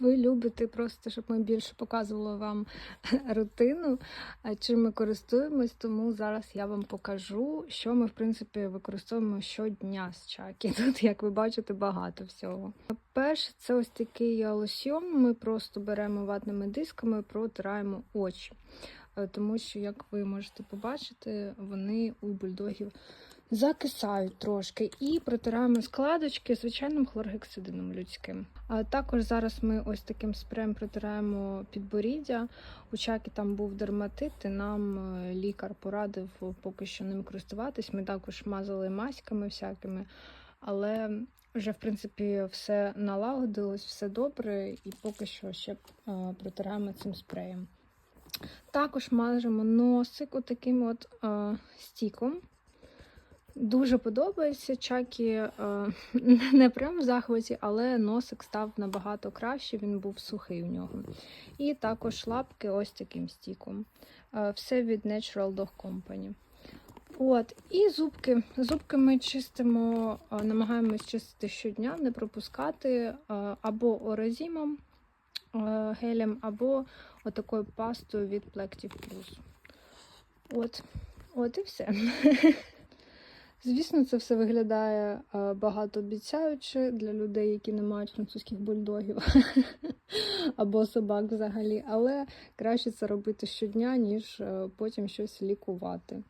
ви любите просто, щоб ми більше показували вам рутину, чим ми користуємось, тому зараз я вам покажу, що ми, в принципі, використовуємо щодня з чаки. Тут, як ви бачите, багато всього. Перше, це ось такий лосьйон. Ми просто беремо ватними дисками, протираємо очі. Е, Тому що, як ви можете побачити, вони у бульдогів закисають трошки і протираємо складочки звичайним хлоргексидином людським. А також зараз ми ось таким спреєм протираємо підборіддя. У чакі там був дерматит, і нам е, лікар порадив поки що ним користуватись. Ми також мазали маськами всякими, але вже в принципі все налагодилось, все добре, і поки що ще е, протираємо цим спреєм. Також мажемо носик отаким от е, стіком. Дуже подобається. Чакі е, не прям в захваті, але носик став набагато краще, він був сухий у нього. І також лапки ось таким стіком. Е, все від Natural Dog Company. От, і зубки. Зубки ми чистимо, намагаємось чистити щодня, не пропускати або оразімом гелем, або отакою пастою від Plective Plus. От, от і все. Звісно, це все виглядає е, багатообіцяюче для людей, які не мають французьких бульдогів або собак взагалі, але краще це робити щодня, ніж е, потім щось лікувати.